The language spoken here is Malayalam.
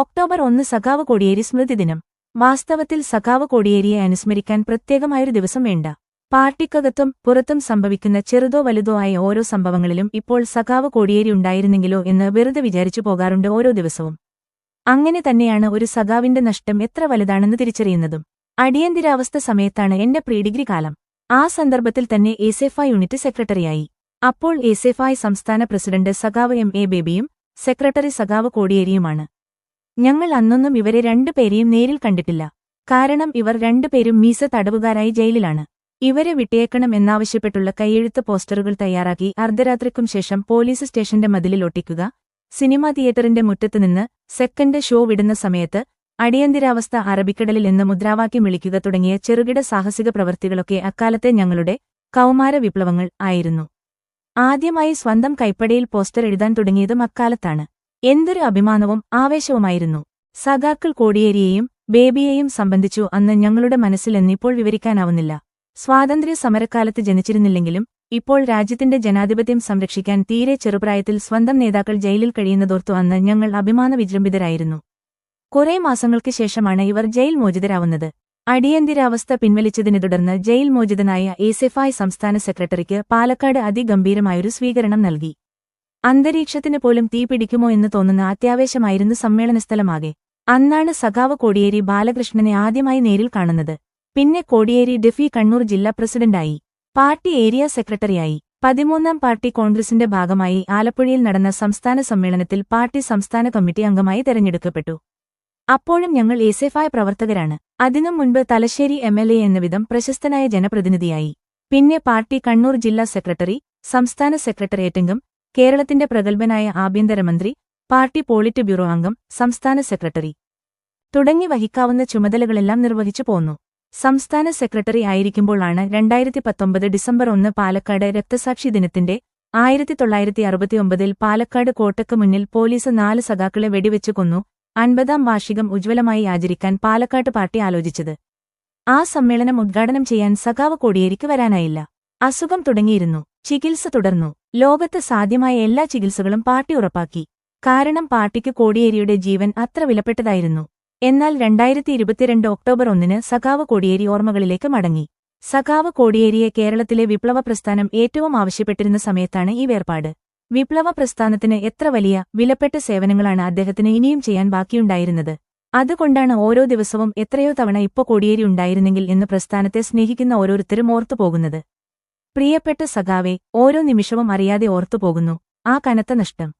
ഒക്ടോബർ ഒന്ന് സഖാവ് കോടിയേരി സ്മൃതി ദിനം. വാസ്തവത്തിൽ സഖാവ് കോടിയേരിയെ അനുസ്മരിക്കാൻ പ്രത്യേകമായൊരു ദിവസം വേണ്ട. പാർട്ടിക്കകത്തും പുറത്തും സംഭവിക്കുന്ന ചെറുതോ വലുതോ ആയ ഓരോ സംഭവങ്ങളിലും ഇപ്പോൾ സഖാവ് കോടിയേരി ഉണ്ടായിരുന്നെങ്കിലോ എന്ന് വെറുതെ വിചാരിച്ചു പോകാറുണ്ട് ഓരോ ദിവസവും. അങ്ങനെ തന്നെയാണ് ഒരു സഖാവിന്റെ നഷ്ടം എത്ര വലുതാണെന്ന് തിരിച്ചറിയുന്നതും. അടിയന്തിരാവസ്ഥ സമയത്താണ് എന്റെ പ്രീഡിഗ്രി കാലം. ആ സന്ദർഭത്തിൽ തന്നെ എസെഫ യൂണിറ്റ് സെക്രട്ടറിയായി. അപ്പോൾ എസെഫായ് സംസ്ഥാന പ്രസിഡന്റ് സഖാവ് എം എ ബേബിയും സെക്രട്ടറി സഖാവ് കോടിയേരിയുമാണ്. ഞങ്ങൾ അന്നൊന്നും ഇവരെ രണ്ടുപേരെയും നേരിൽ കണ്ടിട്ടില്ല. കാരണം ഇവർ രണ്ടുപേരും മീസ തടവുകാരായി ജയിലിലാണ്. ഇവരെ വിട്ടേക്കണം എന്നാവശ്യപ്പെട്ടുള്ള കൈയെഴുത്ത് പോസ്റ്ററുകൾ തയ്യാറാക്കി അർദ്ധരാത്രിക്കും ശേഷം പോലീസ് സ്റ്റേഷന്റെ മതിലിൽ ഒട്ടിക്കുക സിനിമാ തിയേറ്ററിന്റെ മുറ്റത്തുനിന്ന് സെക്കൻഡ് ഷോ വിടുന്ന സമയത്ത് അടിയന്തിരാവസ്ഥ അറബിക്കടലിൽ എന്ന് മുദ്രാവാക്യം വിളിക്കുക തുടങ്ങിയ ചെറുകിട സാഹസിക പ്രവൃത്തികളൊക്കെ അക്കാലത്തെ ഞങ്ങളുടെ കൗമാര വിപ്ലവങ്ങൾ ആയിരുന്നു. ആദ്യമായി സ്വന്തം കൈപ്പടയിൽ പോസ്റ്റർ എഴുതാൻ തുടങ്ങിയതും അക്കാലത്താണ്. എന്തൊരു അഭിമാനവും ആവേശവുമായിരുന്നു. സഖാക്കൾ കോടിയേരിയെയും ബേബിയെയും സംബന്ധിച്ചു അന്ന് ഞങ്ങളുടെ മനസ്സിലെന്നിപ്പോൾ വിവരിക്കാനാവുന്നില്ല. സ്വാതന്ത്ര്യ സമരക്കാലത്ത് ജനിച്ചിരുന്നില്ലെങ്കിലും ഇപ്പോൾ രാജ്യത്തിന്റെ ജനാധിപത്യം സംരക്ഷിക്കാൻ തീരെ ചെറുപ്രായത്തിൽ സ്വന്തം നേതാക്കൾ ജയിലിൽ കഴിയുന്നതോർത്തു അന്ന് ഞങ്ങൾ അഭിമാന വിജൃംഭിതരായിരുന്നു കുറെ മാസങ്ങൾക്ക് ശേഷമാണ് ഇവർ ജയിൽ മോചിതരാവുന്നത്. അടിയന്തിരാവസ്ഥ പിൻവലിച്ചതിനെ തുടർന്ന് ജയിൽ മോചിതനായ എസെഫായ് സംസ്ഥാന സെക്രട്ടറിക്ക് പാലക്കാട് അതിഗംഭീരമായൊരു സ്വീകരണം നൽകി. അന്തരീക്ഷത്തിന് പോലും തീ പിടിക്കുമോ എന്ന് തോന്നുന്ന അത്യാവേശമായിരുന്നു സമ്മേളനസ്ഥലമാകെ. അന്നാണ് സഖാവ് കോടിയേരി ബാലകൃഷ്ണനെ ആദ്യമായി നേരിൽ കാണുന്നത്. പിന്നെ കോടിയേരി ഡെഫി കണ്ണൂർ ജില്ലാ പ്രസിഡന്റായി. പാർട്ടി ഏരിയ സെക്രട്ടറിയായി. പതിമൂന്നാം പാർട്ടി കോൺഗ്രസിന്റെ ഭാഗമായി ആലപ്പുഴയിൽ നടന്ന സംസ്ഥാന സമ്മേളനത്തിൽ പാർട്ടി സംസ്ഥാന കമ്മിറ്റി അംഗമായി തെരഞ്ഞെടുക്കപ്പെട്ടു. അപ്പോഴും ഞങ്ങൾ എസെഫായ പ്രവർത്തകരാണ്. അതിനും മുൻപ് തലശ്ശേരി എം എൽ എ എന്ന വിധം പ്രശസ്തനായ ജനപ്രതിനിധിയായി. പിന്നെ പാർട്ടി കണ്ണൂർ ജില്ലാ സെക്രട്ടറി സംസ്ഥാന സെക്രട്ടേറിയറ്റംഗം കേരളത്തിന്റെ പ്രഗത്ഭനായ ആഭ്യന്തരമന്ത്രി പാർട്ടി പോളിറ്റ് ബ്യൂറോ അംഗം സംസ്ഥാന സെക്രട്ടറി. തുടങ്ങി വഹിക്കാവുന്ന ചുമതലകളെല്ലാം നിർവഹിച്ചു പോന്നു. സംസ്ഥാന സെക്രട്ടറി ആയിരിക്കുമ്പോഴാണ് രണ്ടായിരത്തി പത്തൊമ്പത് ഡിസംബർ ഒന്ന് പാലക്കാട് രക്തസാക്ഷി ദിനത്തിന്റെ ആയിരത്തി തൊള്ളായിരത്തി അറുപത്തിയൊമ്പതിൽ പാലക്കാട് കോട്ടയ്ക്ക് മുന്നിൽ പോലീസ് നാല് സഖാക്കളെ വെടിവെച്ചു കൊന്നു അൻപതാം വാർഷികം ഉജ്ജ്വലമായി ആചരിക്കാൻ പാലക്കാട് പാർട്ടി ആലോചിച്ചത്. ആ സമ്മേളനം ഉദ്ഘാടനം ചെയ്യാൻ സഖാവ് കോടിയേരിക്ക് വരാനായില്ല. അസുഖം തുടങ്ങിയിരുന്നു. ചികിത്സ തുടർന്നു. ലോകത്ത് സാധ്യമായ എല്ലാ ചികിത്സകളും പാർട്ടി ഉറപ്പാക്കി. കാരണം പാർട്ടിക്ക് കോടിയേരിയുടെ ജീവൻ അത്ര വിലപ്പെട്ടതായിരുന്നു. എന്നാൽ രണ്ടായിരത്തി ഇരുപത്തിരണ്ട് ഒക്ടോബർ ഒന്നിന് സഖാവ് കോടിയേരി ഓർമ്മകളിലേക്ക് മടങ്ങി. സഖാവ് കോടിയേരിയെ കേരളത്തിലെ വിപ്ലവ പ്രസ്ഥാനം ഏറ്റവും ആവശ്യപ്പെട്ടിരുന്ന സമയത്താണ് ഈ വേർപാട്. വിപ്ലവ പ്രസ്ഥാനത്തിന് എത്ര വലിയ വിലപ്പെട്ട സേവനങ്ങളാണ് അദ്ദേഹത്തിന് ഇനിയും ചെയ്യാൻ ബാക്കിയുണ്ടായിരുന്നത്. അതുകൊണ്ടാണ് ഓരോ ദിവസവും എത്രയോ തവണ ഇപ്പോ കോടിയേരി ഉണ്ടായിരുന്നെങ്കിൽ എന്ന് പ്രസ്ഥാനത്തെ സ്നേഹിക്കുന്ന ഓരോരുത്തരും ഓർത്തുപോകുന്നത്. പ്രിയപ്പെട്ട സഖാവെ ഓരോ നിമിഷവും അറിയാതെ ഓർത്തുപോകുന്നു. ആ കനത്ത നഷ്ടം.